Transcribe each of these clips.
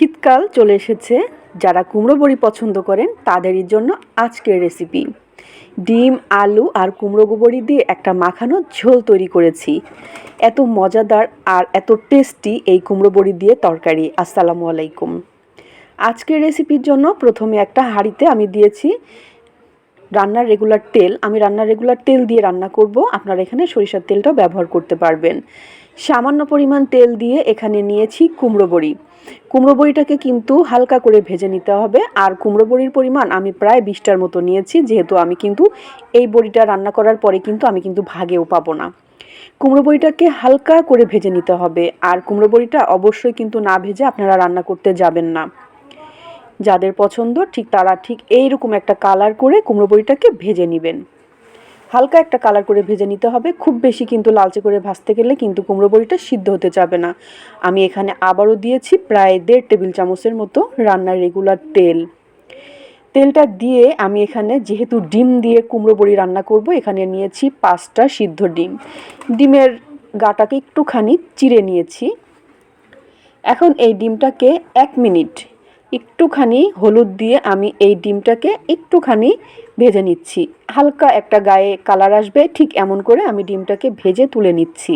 শীতকাল চলে এসেছে। যারা কুমড়ো বড়ি পছন্দ করেন, তাদেরই জন্য আজকের রেসিপি ডিম, আলু আর কুমড়ো বড়ি দিয়ে একটা মাখানো ঝোল তৈরি করেছি। এত মজাদার আর এত টেস্টি এই কুমড়ো বড়ি দিয়ে তরকারি। আসসালামু আলাইকুম। আজকের রেসিপির জন্য প্রথমে একটা হাঁড়িতে আমি দিয়েছি রান্নার রেগুলার তেল, আমি রান্নার রেগুলার তেল দিয়ে রান্না করব। আপনারা এখানে সরিষার তেলটাও ব্যবহার করতে পারবেন। সামান্য পরিমাণ তেল দিয়ে এখানে নিয়েছি কুমড়ো বড়ি। কুমড়ো বড়িটাকে কিন্তু হালকা করে ভেজে নিতে হবে। আর কুমড়ো বড়ির পরিমাণ আমি প্রায় বিশটার মতো নিয়েছি, যেহেতু আমি কিন্তু এই বড়িটা রান্না করার পরে কিন্তু আমি কিন্তু ভাগেও পাবো না। কুমড়ো বড়িটাকে হালকা করে ভেজে নিতে হবে। আর কুমড়ো বড়িটা অবশ্যই কিন্তু না ভেজে আপনারা রান্না করতে যাবেন না। যাদের পছন্দ, ঠিক তারা ঠিক এইরকম একটা কালার করে কুমড়ো বড়িটাকে ভেজে নেবেন। হালকা একটা কালার করে ভেজে নিতে হবে। খুব বেশি কিন্তু লালচে করে ভাজতে গেলে কিন্তু কুমড়ো বড়িটা সিদ্ধ হতে যাবে না। আমি এখানে আবারও দিয়েছি প্রায় দেড় টেবিল চামচের মতো রান্নার রেগুলার তেল। তেলটা দিয়ে আমি এখানে যেহেতু ডিম দিয়ে কুমড়ো বড়ি রান্না করব, এখানে নিয়েছি পাঁচটা সিদ্ধ ডিম। ডিমের গাটাকে একটুখানি চিড়ে নিয়েছি। এখন এই ডিমটাকে এক মিনিট একটুখানি হলুদ দিয়ে আমি এই ডিমটাকে একটুখানি ভেজে নিচ্ছি। হালকা একটা গায়ে কালার আসবে, ঠিক এমন করে আমি ডিমটাকে ভেজে তুলে নিচ্ছি।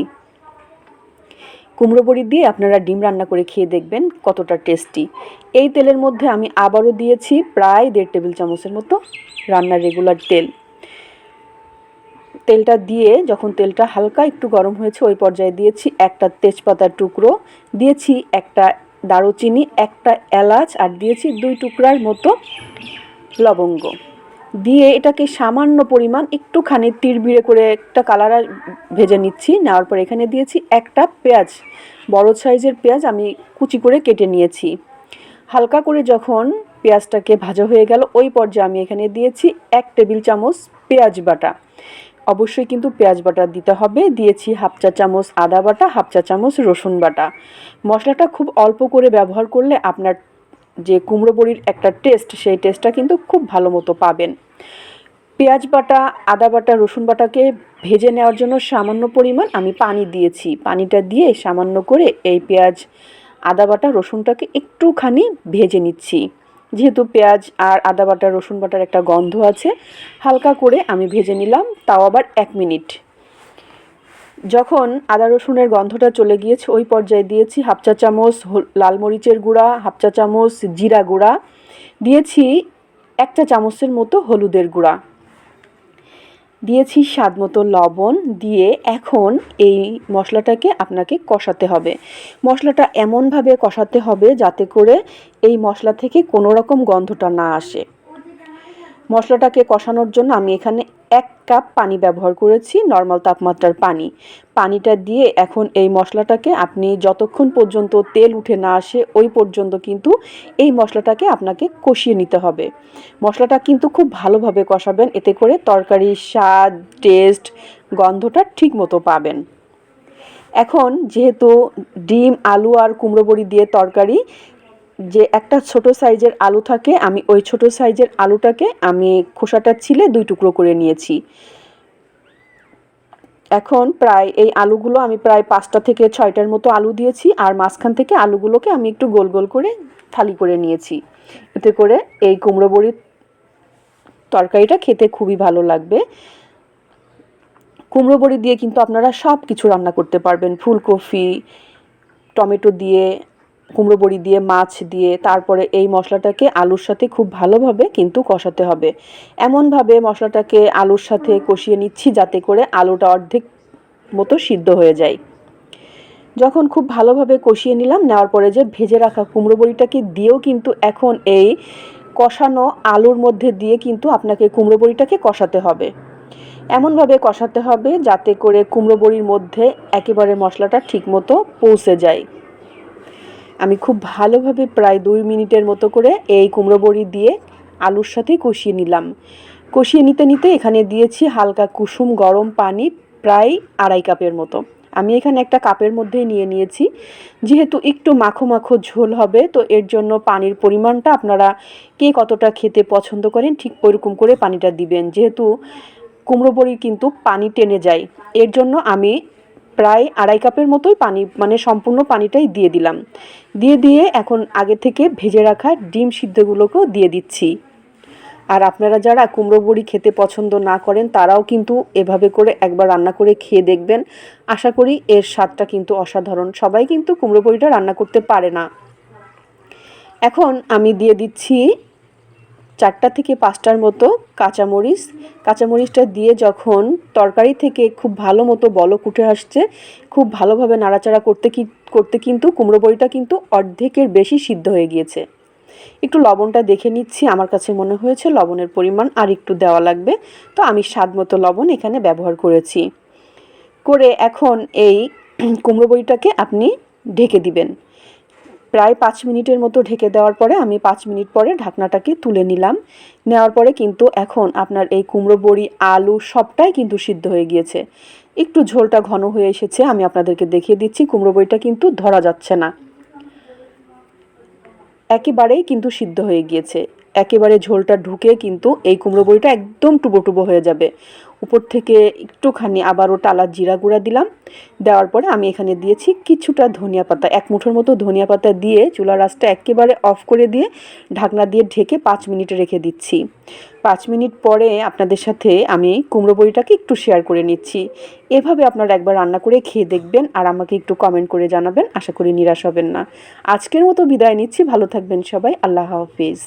কুমড়ো বড়ি দিয়ে আপনারা ডিম রান্না করে খেয়ে দেখবেন কতটা টেস্টি। এই তেলের মধ্যে আমি আবারও দিয়েছি প্রায় দেড় টেবিল চামচের মতো রান্নার রেগুলার তেল। তেলটা দিয়ে যখন তেলটা হালকা একটু গরম হয়েছে, ওই পর্যায়ে দিয়েছি একটা তেজপাতার টুকরো, দিয়েছি একটা দারুচিনি, একটা এলাচ আর দিয়েছি দুই টুকরার মতো লবঙ্গ। দিয়ে এটাকে সামান্য পরিমাণ একটুখানি তিরবিড়ে করে একটা কালার ভেজে নিচ্ছি। নেওয়ার পর এখানে দিয়েছি একটা পেঁয়াজ। বড় সাইজের পেঁয়াজ আমি কুচি করে কেটে নিয়েছি। হালকা করে যখন পেঁয়াজটাকে ভাজা হয়ে গেল, ওই পর্যায়ে আমি এখানে দিয়েছি এক টেবিল চামচ পেঁয়াজ বাটা। অবশ্যই কিন্তু পেঁয়াজ বাটা দিতে হবে। দিয়েছি হাফ চা চামচ আদা বাটা, হাফ চা চামচ রসুন বাটা। মশলাটা খুব অল্প করে ব্যবহার করলে আপনার যে কুমড়ো বড়ির একটা টেস্ট সেই টেস্টটা কিন্তু খুব ভালো মতো পাবেন। পেঁয়াজ বাটা, আদা বাটা, রসুন বাটাকে ভেজে নেওয়ার জন্য সামান্য পরিমাণ আমি পানি দিয়েছি। পানিটা দিয়ে সামান্য করে এই পেঁয়াজ, আদা বাটা, রসুনটাকে একটুখানি ভেজে নিচ্ছি। যেহেতু পেঁয়াজ আর আদা বাটা, রসুন বাটার একটা গন্ধ আছে, হালকা করে আমি ভেজে নিলাম, তাও আবার এক মিনিট। যখন আদা রসুনের গন্ধটা চলে গিয়েছে, ওই পর্যায়ে দিয়েছি হাফ চা চামচ লাল মরিচের গুঁড়া, হাফ চা চামচ জিরা গুঁড়া, দিয়েছি একটা চামচের মতো হলুদের গুঁড়া। দিয়েছি স্বাদ মতো লবণ দিয়ে এখন এই মশলাটাকে আপনাকে কষাতে হবে। মশলাটা এমনভাবে কষাতে হবে যাতে করে এই মশলা থেকে কোনো রকম গন্ধটা না আসে। মশলাটাকে কষানোর জন্য আমি এখানে এক কাপ পানি ব্যবহার করেছি নর্মাল তাপমাত্রার পানি। পানিটা দিয়ে এখন এই মশলাটাকে আপনি যতক্ষণ পর্যন্ত তেল উঠে না আসে, ওই পর্যন্ত কিন্তু এই মশলাটাকে আপনাকে কষিয়ে নিতে হবে। মশলাটা কিন্তু খুব ভালোভাবে কষাবেন, এতে করে তরকারির স্বাদ টেস্ট গন্ধটা ঠিক মতো পাবেন। এখন যেহেতু ডিম, আলু আর কুমড়ো বড়ি দিয়ে তরকারি যে একটা ছোট সাইজের আলু থাকে, আমি ওই ছোট সাইজের আলুটাকে আমি খোসাটা ছিলে দুই টুকরো করে নিয়েছি। এখন প্রায় এই আলুগুলো আমি প্রায় পাঁচটা থেকে ছয়টার মতো আলু দিয়েছি, আর মাঝখান থেকে আলুগুলোকে আমি একটু গোল গোল করে থালি করে নিয়েছি। এতে করে এই কুমড়ো বড়ির তরকারিটা খেতে খুবই ভালো লাগবে। কুমড়ো বড়ি দিয়ে কিন্তু আপনারা সব কিছু রান্না করতে পারবেন, ফুলকপি, টমেটো দিয়ে কুমড়ো বড়ি দিয়ে, মাছ দিয়ে, তারপরে এই মশলাটাকে আলুর সাথে খুব ভালোভাবে কিন্তু কষাতে হবে। এমনভাবে মশলাটাকে আলুর সাথে কষিয়ে নিচ্ছি যাতে করে আলুটা অর্ধেক মতো সিদ্ধ হয়ে যায়। যখন খুব ভালোভাবে কষিয়ে নিলাম, নেওয়ার পরে যে ভেজে রাখা কুমড়ো বড়িটাকে দিয়েও কিন্তু এখন এই কষানো আলুর মধ্যে দিয়ে কিন্তু আপনাকে কুমড়ো বড়িটাকে কষাতে হবে। এমনভাবে কষাতে হবে যাতে করে কুমড়ো বড়ির মধ্যে একেবারে মশলাটা ঠিকমতো পৌঁছে যায়। আমি খুব ভালোভাবে প্রায় দুই মিনিটের মতো করে এই কুমড়ো বড়ি দিয়ে আলুর সাথে কষিয়ে নিলাম। কষিয়ে নিতে নিতে এখানে দিয়েছি হালকা কুসুম গরম পানি প্রায় আড়াই কাপের মতো। আমি এখানে একটা কাপের মধ্যে নিয়ে নিয়েছি। যেহেতু একটু মাখো মাখো ঝোল হবে, তো এর জন্য পানির পরিমাণটা আপনারা কে কতটা খেতে পছন্দ করেন ঠিক ওইরকম করে পানিটা দিবেন। যেহেতু কুমড়ো বড়ি কিন্তু পানি টেনে যায়, এর জন্য আমি প্রায় আড়াই কাপের মতোই পানি মানে সম্পূর্ণ পানিটাই দিয়ে দিলাম। দিয়ে দিয়ে এখন আগে থেকে ভেজে রাখা ডিম সিদ্ধগুলোকেও দিয়ে দিচ্ছি। আর আপনারা যারা কুমড়ো বড়ি খেতে পছন্দ না করেন, তারাও কিন্তু এভাবে করে একবার রান্না করে খেয়ে দেখবেন। আশা করি এর স্বাদটা কিন্তু অসাধারণ। সবাই কিন্তু কুমড়ো বড়িটা রান্না করতে পারে না। এখন আমি দিয়ে দিচ্ছি চারটা থেকে পাঁচটার মতো কাঁচামরিচ। কাঁচামরিচটা দিয়ে যখন তরকারি থেকে খুব ভালো মতো বলক উঠে আসছে, খুব ভালোভাবে নাড়াচাড়া করতে কি, করতে কিন্তু কুমড়ো বড়িটা কিন্তু অর্ধেকের বেশি সিদ্ধ হয়ে গিয়েছে। একটু লবণটা দেখে নিচ্ছি, আমার কাছে মনে হয়েছে লবণের পরিমাণ আর একটু দেওয়া লাগবে। তো আমি স্বাদ মতো লবণ এখানে ব্যবহার করেছি। করে এখন এই কুমড়ো বড়িটাকে আপনি ঢেকে দিবেন। প্রায় পাঁচ মিনিটের মতো ঢেকে দেওয়ার পরে আমি পাঁচ মিনিট পরে ঢাকনাটাকে তুলে নিলাম। নেওয়ার পরে কিন্তু এখন আপনার এই কুমড়ো, বড়ি, আলু সবটাই কিন্তু সিদ্ধ হয়ে গিয়েছে। একটু ঝোলটা ঘন হয়ে এসেছে, আমি আপনাদেরকে দেখিয়ে দিচ্ছি, কুমড়ো, বড়িটা কিন্তু ধরা যাচ্ছে না। একেবারেই কিন্তু সিদ্ধ হয়ে গিয়েছে। একেবারে ঝোলটা ঢুকে কিন্তু এই কুমড়ো বড়িটা একদম টুবো টুবো হয়ে যাবে। উপর থেকে একটুখানি আবারও টালা জিরা গুঁড়া দিলাম। দেওয়ার পরে আমি এখানে দিয়েছি কিছুটা ধনিয়া পাতা। এক মুঠোর মতো ধনিয়া পাতা দিয়ে চুলা রাসটা একেবারে অফ করে দিয়ে ঢাকনা দিয়ে ঢেকে পাঁচ মিনিট রেখে দিচ্ছি। পাঁচ মিনিট পরে আপনাদের সাথে আমি কুমড়ো বড়িটাকে একটু শেয়ার করে নিচ্ছি। এভাবে আপনারা একবার রান্না করে খেয়ে দেখবেন আর আমাকে একটু কমেন্ট করে জানাবেন। আশা করি নিরাশ হবেন না। আজকের মতো বিদায় নিচ্ছি। ভালো থাকবেন সবাই। আল্লাহ হাফিজ।